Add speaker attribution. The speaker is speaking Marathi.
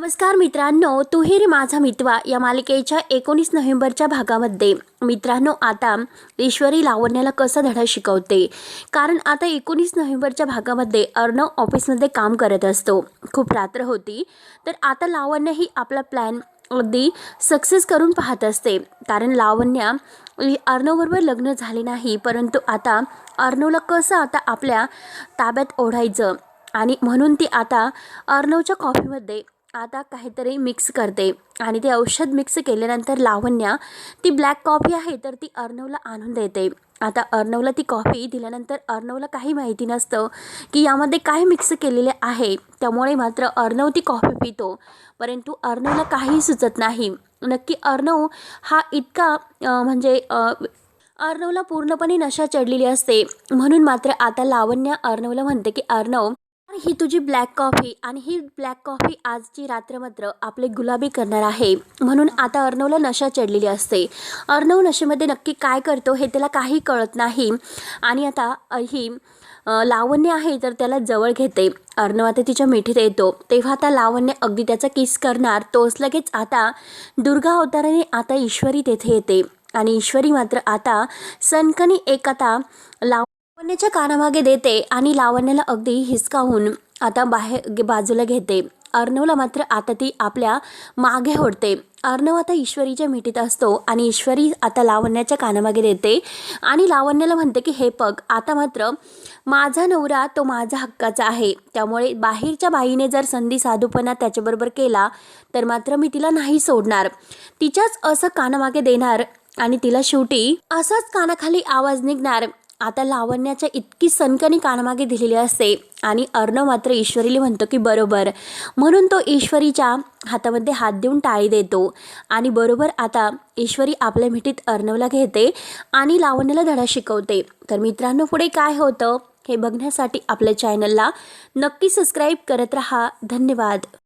Speaker 1: नमस्कार मित्रांनो तुहेरी माझा मितवा या मालिकेच्या एकोणीस नोव्हेंबरच्या भागामध्ये. मित्रांनो आता ईश्वरी लावण्याला कसा धडा शिकवते? कारण आता एकोणीस नोव्हेंबरच्या भागामध्ये अर्णव ऑफिसमध्ये काम करत असतो. खूप रात्र होती तर आता लावण्य ही आपला प्लॅन अगदी सक्सेस करून पाहत असते. कारण लावण्या अर्णवबरोबर लग्न झाले नाही परंतु आता अर्णवला कसं आता आपल्या ताब्यात ओढायचं? आणि म्हणून ती आता अर्णवच्या कॉफीमध्ये आता काहीतरी मिक्स करते. आणि ते औषध मिक्स केल्यानंतर लावण्या ती ब्लॅक कॉफी आहे तर ती अर्णवला आणून देते. आता अर्णवला ती कॉफी दिल्यानंतर अर्णवला काही माहिती नसतं की यामध्ये काय मिक्स केलेले आहे. त्यामुळे मात्र अर्णव ती कॉफी पितो. परंतु अर्णवला काही सुचत नाही. नक्की अर्णव हा इतका म्हणजे अर्णवला पूर्णपणे नशा चढलेली असते. म्हणून मात्र आता लावण्या अर्णवला म्हणते की अर्णव ही तुझी ब्लॅक कॉफी आणि ही ब्लॅक कॉफी आजची रात्र मात्र आपले गुलाबी करणार आहे. म्हणून आता अर्णवला नशा चढलेली असते. अर्णव नशेमध्ये नक्की काय करतो हे त्याला काही कळत नाही. आणि आता ही लावण्य आहे तर त्याला जवळ घेते. अर्णव आता तिच्या मिठीत येतो. तेव्हा आता लावण्य अगदी त्याचा किस करणार तोच लगेच आता दुर्गा अवताराने आता ईश्वरी तेथे येते. आणि ईश्वरी मात्र आता सनकनी एक आता लाव लावण्याच्या कानामागे देते आणि लावण्याला अगदी हिसकावून आता बाहेर बाजूला घेते. अर्णवला मात्र आता ती आपल्या मागे ओढते. अर्णव आता ईश्वरीच्या मिठीत असतो आणि ईश्वरी आता लावण्याच्या कानामागे देते आणि लावण्याला म्हणते की हे पग आता मात्र माझा नवरा तो माझा हक्काचा आहे. त्यामुळे बाहेरच्या बाईने जर संधी साधूपणा त्याच्याबरोबर केला तर मात्र मी तिला नाही सोडणार. तिच्याच असं कानामागे देणार आणि तिला शेवटी असाच कानाखाली आवाज निघणार. आता लावण्याच्या इतकी सनकनी कानामागे दिलेली असते आणि अर्णव मात्र ईश्वरीला म्हणतो की बरोबर. म्हणून तो ईश्वरीच्या हातामध्ये हात देऊन टाळी देतो. आणि बरोबर आता ईश्वरी आपल्या मिठीत अर्णवला घेते आणि लावण्याला धडा शिकवते. तर मित्रांनो पुढे काय होतं हे बघण्यासाठी आपल्या चॅनलला नक्की सबस्क्राईब करत रहा. धन्यवाद.